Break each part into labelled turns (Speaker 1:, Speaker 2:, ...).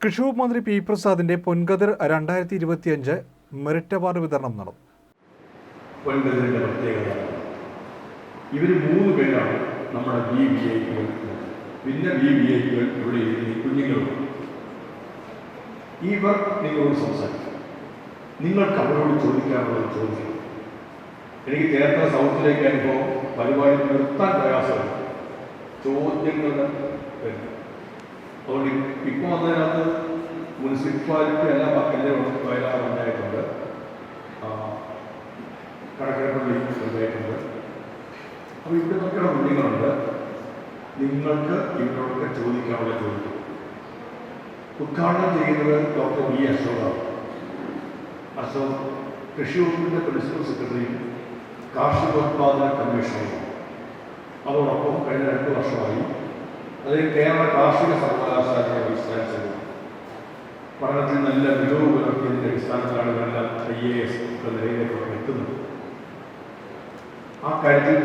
Speaker 1: കൃഷി വകുപ്പ് മന്ത്രി പി പ്രസാദിന്റെ പൊൻകതിർ രണ്ടായിരത്തി ഇരുപത്തിയഞ്ച് മെറിറ്റ് അവാർഡ് വിതരണം നടന്നു.
Speaker 2: ഇവർ മൂന്ന് പേരാണ് നമ്മുടെ ബി വി ഐകൾ പിന്നെ ബി വി ഐകൾ ഇവിടെ കുഞ്ഞുങ്ങളുണ്ട് നിങ്ങൾക്ക് അവരോട് ചോദിക്കാനുള്ളത് ചോദിക്കും എനിക്ക് നേരത്തെ സൗത്തിലേക്ക് അനുഭവം പരിപാടി നിർത്താൻ പ്രയാസമാണ് ചോദ്യങ്ങളുടെ വരും. അതുകൊണ്ട് ഇപ്പോൾ വന്നതിനകത്ത് മുനിസിപ്പാലിറ്റി എല്ലാം എല്ലാം വയലാർ ഉണ്ടായിട്ടുണ്ട്. കടക്കരപ്പള്ളി പഞ്ചായത്തുണ്ട് അപ്പോൾ ഇവിടെ നോക്കിയുള്ള കുഞ്ഞുങ്ങളുണ്ട് നിങ്ങൾക്ക് ഇവരോടൊക്കെ ചോദിക്കാനുള്ള ചോദിക്കും ഉദ്ഘാടനം ചെയ്യുന്നത് ഡോക്ടർ വി അശോകാണ്. അശോക് കൃഷി വകുപ്പിന്റെ പ്രിൻസിപ്പൽ സെക്രട്ടറിയും കാർഷികോത്പാദന കമ്മീഷണറും അതോടൊപ്പം കഴിഞ്ഞ രണ്ട് വർഷമായി അതിൽ കേരള കാർഷിക സർവകലാശാലയുടെ അടിസ്ഥാനത്തിൽ പഠനത്തിൽ നല്ല മികവ് പുലർത്തിയതിന്റെ അടിസ്ഥാനത്തിലാണ് ഇവരെല്ലാം ഐ എ എസ് നിലയിലേക്കൊക്കെ എത്തുന്നത്. ആ കാര്യത്തിൽ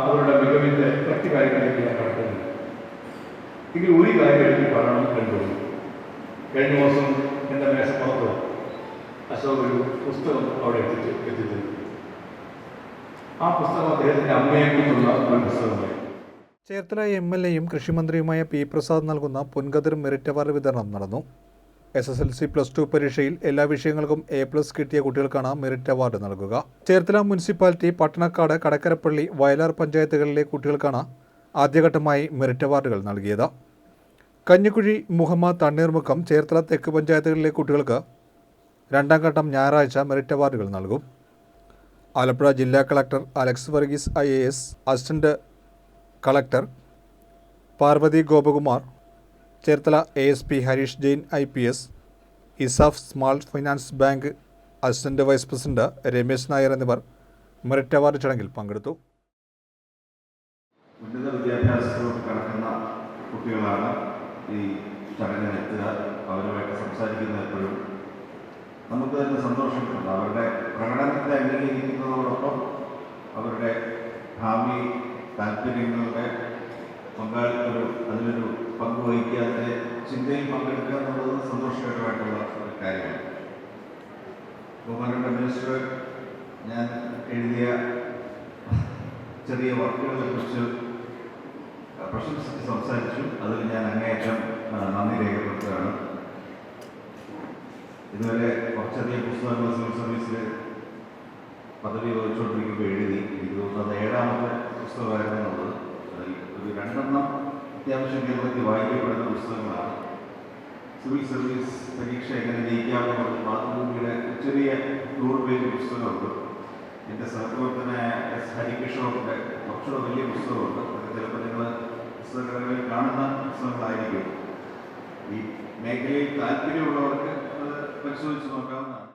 Speaker 2: അവരുടെ മികവിന്റെ മറ്റ് കാര്യങ്ങളിലേക്ക് ഞാൻ കടക്കുന്നില്ല എങ്കിൽ ഒരു കാര്യം എനിക്ക് പറയണം കണ്ടുപോയി കഴിഞ്ഞ ദിവസം എന്റെ മേശപ്പുറത്ത് അശോക് ഒരു പുസ്തകം അവിടെ എത്തിച്ച് എത്തിച്ചിരുന്നു. ആ പുസ്തകം അദ്ദേഹത്തിന്റെ അമ്മയെക്കുറിച്ചുള്ള ഒരു പുസ്തകമായി
Speaker 1: ചേർത്തല എം എൽ എയും കൃഷിമന്ത്രിയുമായ പി പ്രസാദ് നൽകുന്ന പൊൻകതിർ മെറിറ്റ് അവാർഡ് വിതരണം നടന്നു. S S L C plus two പരീക്ഷയിൽ എല്ലാ വിഷയങ്ങൾക്കും എ പ്ലസ് കിട്ടിയ കുട്ടികൾക്കാണ് മെറിറ്റ് അവാർഡ് നൽകുക. ചേർത്തല മുനിസിപ്പാലിറ്റി പട്ടണക്കാട് കടക്കരപ്പള്ളി വയലാർ പഞ്ചായത്തുകളിലെ കുട്ടികൾക്കാണ് ആദ്യഘട്ടമായി മെറിറ്റ് അവാർഡുകൾ നൽകിയത്. കഞ്ഞിക്കുഴി മുഹമ്മദ് തണ്ണീർമുക്കം ചേർത്തല തെക്ക് പഞ്ചായത്തുകളിലെ കുട്ടികൾക്ക് രണ്ടാം ഘട്ടം ഞായറാഴ്ച മെറിറ്റ് അവാർഡുകൾ നൽകും. ആലപ്പുഴ ജില്ലാ collector Alex Varghese I A S assistant collector Parvathy Gopakumar Cherthala A S P Harish Jain I P S ESAF small finance bank assistant vice president Ramesh Nair എന്നിവർ മെറിറ്റ് അവാർഡ് ചടങ്ങിൽ പങ്കെടുത്തു.
Speaker 3: ഉന്നത വിദ്യാഭ്യാസത്തിലോട്ട് കുട്ടികളാണ് ഈ ചടങ്ങിന് എത്തുക. അവരുമായിട്ട് സംസാരിക്കുന്നത് എപ്പോഴും നമുക്ക് തന്നെ സന്തോഷം അവരുടെ പ്രകടനത്തെ അംഗീകരിക്കുന്നതോടൊപ്പം താല്പര്യങ്ങളുടെ പങ്കാളിത്തൊരു അതിലൊരു പങ്ക് വഹിക്കുക അതിന്റെ ചിന്തയിൽ പങ്കെടുക്കുക എന്നുള്ളത് സന്തോഷകരമായിട്ടുള്ള ഒരു കാര്യമാണ്. ബഹുമാനപ്പെട്ട മിനിസ്റ്റർ ഞാൻ എഴുതിയ ചെറിയ വർക്കുകളെ കുറിച്ച് പ്രശംസിച്ച് സംസാരിച്ചു. അതിൽ ഞാൻ അങ്ങേയറ്റം നന്ദി രേഖപ്പെടുത്തുകയാണ്. ഇതുവരെ കുറച്ചധികം പുസ്തകങ്ങൾ സിവിൽ സർവീസിൽ പദവി വഹിച്ചുകൊണ്ടിരിക്കുമ്പോൾ എഴുതി. എനിക്ക് തോന്നുന്നത് ഏഴാമത്തെ പുസ്തകമായിരുന്നു എന്നുള്ളത് അതിൽ ഒരു രണ്ടെണ്ണം അത്യാവശ്യം കേരളത്തിൽ വായിക്കപ്പെടുന്ന പുസ്തകങ്ങളാണ്. സിവിൽ സർവീസ് പരീക്ഷ എങ്ങനെ ജയിക്കാമെന്ന് പറഞ്ഞ മാതൃഭൂമിയുടെ ചെറിയ നൂറ് പേജ് പുസ്തകമുണ്ട്. എന്റെ സഹപ്രവർത്തനായ എസ് ഹരികിഷോറിന്റെ കുറച്ചുകൂടെ വലിയ പുസ്തകമുണ്ട്. അതൊക്കെ ചിലപ്പോൾ നിങ്ങൾ പുസ്തകങ്ങളിൽ കാണുന്ന പുസ്തകങ്ങളായിരിക്കും. ഈ മേഖലയിൽ താല്പര്യമുള്ളവർക്ക് അത് പരിശോധിച്ച് നോക്കാവുന്നതാണ്.